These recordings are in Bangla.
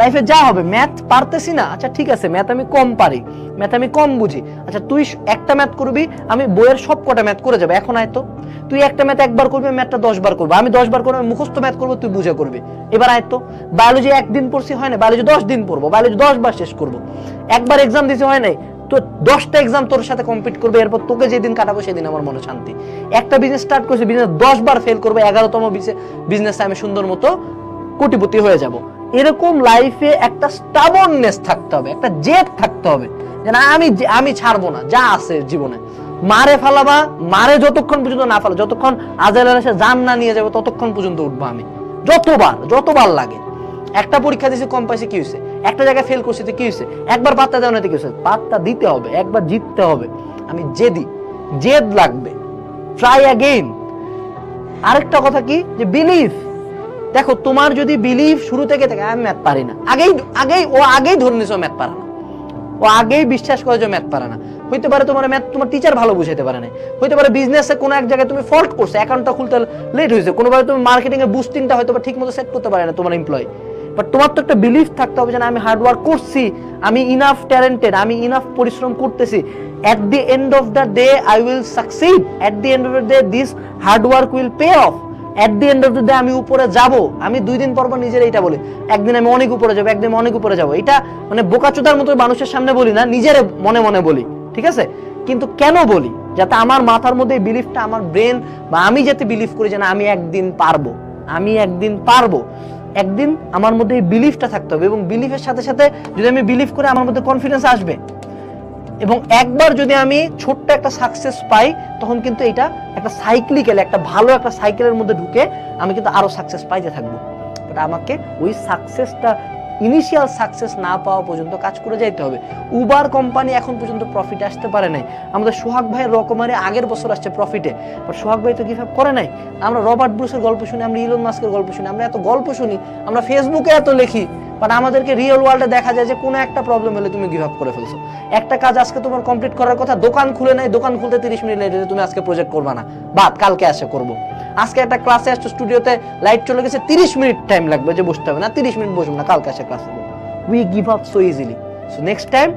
লাইফে যা হবে ম্যাথ পারতেছি না। আচ্ছা ঠিক আছে ম্যাথ আমি কম পারি ম্যাথ আমি কম বুঝি। আচ্ছা তুই একটা ম্যাথ করবি, আমি বইয়ের সব কটা ম্যাথ করে যাবে। এখন আয় তো। তুই একটা ম্যাথ একবার করবি ম্যাথটা দশ বার করব। আমি দশ বার করব মুখস্থ ম্যাথ করব, তুই বুঝে করবি। এবার আয় তো। বায়োলজি একদিন পড়ছি, হয় না? বায়োলজি দশ দিন পড়ব। বায়োলজি দশ বার শেষ করব। একবার এক্সাম দিতে হয় নাই? তো দশটা এক্সাম তোর সাথে কমপ্লিট করবে, এরপর তোকে যেদিন কাটাবো সেদিন আমার মনে শান্তি। একটা বিজনেস স্টার্ট করছি বিজনেস দশ বার ফেল করবে, এগারোতম বিজনেসে আমি সুন্দর মতো কোটিপতি হয়ে যাব। এরকম লাইফে একটা স্টাবননেস থাকতে হবে, একটা জেদ থাকতে হবে, যে না, আমি আমি ছাড়বো না, যা আছে জীবনে। মারে ফালাবা, মারে যতক্ষণ পর্যন্ত না ফালা, যতক্ষণ আজেল এসে জান না নিয়ে যাবে, ততক্ষণ পর্যন্ত উঠবো আমি। যতবার যতবার লাগে। একটা পরীক্ষা দিয়েছি কম পাইছে, কি হয়েছে একটা জায়গায় ফেল করছি কি হয়েছে একবার পাত্তা দেওয়া নাতে কি হয়েছে পাত্তা দিতে হবে, একবার জিততে হবে। আমি জেদি, জেদ লাগবে। ট্রাই অ্যাগেইন আরেকটা কথা কি? যে বিলিভ দেখো তোমার যদি বিলিভ শুরু থেকে থাকে আমি ম্যাথ পারি না। আগেই আগেই ও আগেই ধরে নিছো ম্যাথ পারে না। ও আগেই বিশ্বাস করে যে ম্যাথ পারে না। হইতে পারে তোমার ম্যাথ তোমার টিচার ভালো বুঝাইতে পারে না হইতে পারে বিজনেসে কোনো এক জায়গায় তুমি ফল্ট করছ অ্যাকাউন্টটা খুলতে লেট হয়েছে। কোনোভাবে তুমি মার্কেটিং এর বুস্টিংটা হয়তো ঠিক মতো সেট করতে পারে না তোমার এমপ্লয়ি বাট তোমার তো একটা বিলিফ থাকতে হবে যে না, আমি হার্ড ওয়ার্ক করছি আমি ইনাফ ট্যালেন্টেড আমি ইনাফ পরিশ্রম করতেছি। At the end of the day I will succeed at the end of the day this hard work will pay off at the end of the day আমি উপরে যাব। আমি দুই দিন পর নিজের এইটা বলি। একদিন আমি অনেক উপরে যাব, একদিন অনেক উপরে যাব। এটা মানে বোকাচোদার মতো মানুষের সামনে বলি না, নিজের মনে মনে বলি। ঠিক আছে? কিন্তু কেন বলি? যাতে আমার মাথার মধ্যে বিলিফটা আমার ব্রেন বা আমি যাতে বিলিভ করি যে না, আমি একদিন পারব। আমি একদিন পারব। একদিন আমার মধ্যে এই বিলিফটা থাকতে হবে এবং বিলিফের সাথে সাথে যদি আমি বিলিভ করে আমার মধ্যে কনফিডেন্স আসবে এবং একবার যদি আমি ছোট্ট একটা সাকসেস পাই, তখন কিন্তু এটা একটা সাইক্লিক্যাল একটা ভালো একটা সাইকেলের মধ্যে ঢুকে আমি কিন্তু আরও সাকসেস পাইতে থাকব। বাট আমাকে ওই সাকসেসটা ইনিশিয়াল সাকসেস না পাওয়া পর্যন্ত কাজ করে যাইতে হবে। উবার কোম্পানি এখন পর্যন্ত প্রফিট আসতে পারে নাই। আমাদের সোহাগ ভাইয়ের রকমারি আগের বছর আসছে প্রফিটে বাট সোহাগ ভাই তো গিভ আপ করে নাই। আমরা রবার্ট ব্রুসের গল্প শুনি, আমরা ইলন মাস্কের গল্প শুনি, আমরা এত গল্প শুনি, আমরা ফেসবুকে এত লিখি বাট আমাদেরকে রিয়েল ওয়ার্ল্ডে দেখা যায় যে কোনো একটা প্রবলেম হলে তুমি গিভ আপ করে ফেলছো। একটা কাজ আজকে তোমার কমপ্লিট করার কথা, দোকান খুলে নাই, দোকান খুলতে তিরিশ মিনিট লেট তুমি আজকে প্রজেক্ট করবা না। বাদ, কালকে আসে করব। আজকে একটা ক্লাসে আসছো স্টুডিওতে লাইট চলে গেছে, তিরিশ মিনিট টাইম লাগবে যে বসতে হবে। না, তিরিশ মিনিট বসবো না, কালকে আসে ক্লাসে we give up so easily so next time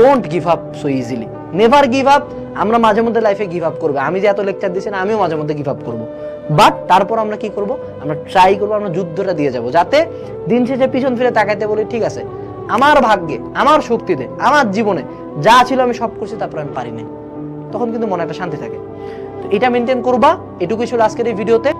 don't give up so easily never give up আমরা মাঝে মধ্যে লাইফে গিভ আপ করব। আমি যে এত লেকচার দিচ্ছি না, আমিও মাঝে মধ্যে গিভ আপ করব। বাট তারপর আমরা কি করব? আমরা ট্রাই করব, আমরা যুদ্ধটা দিয়ে যাব, যাতে দিন শেষে পিছন ফিরে তাকাইতে বলি, ঠিক আছে, আমার ভাগ্যে, আমার শক্তিতে, আমার জীবনে যা ছিল আমি সব করছি, তারপর আমি পারিনি। তখন কিন্তু মনে একটা শান্তি থাকে। এটা মেনটেন করবা এটুকুই ছিল আজকের এই ভিডিওতে।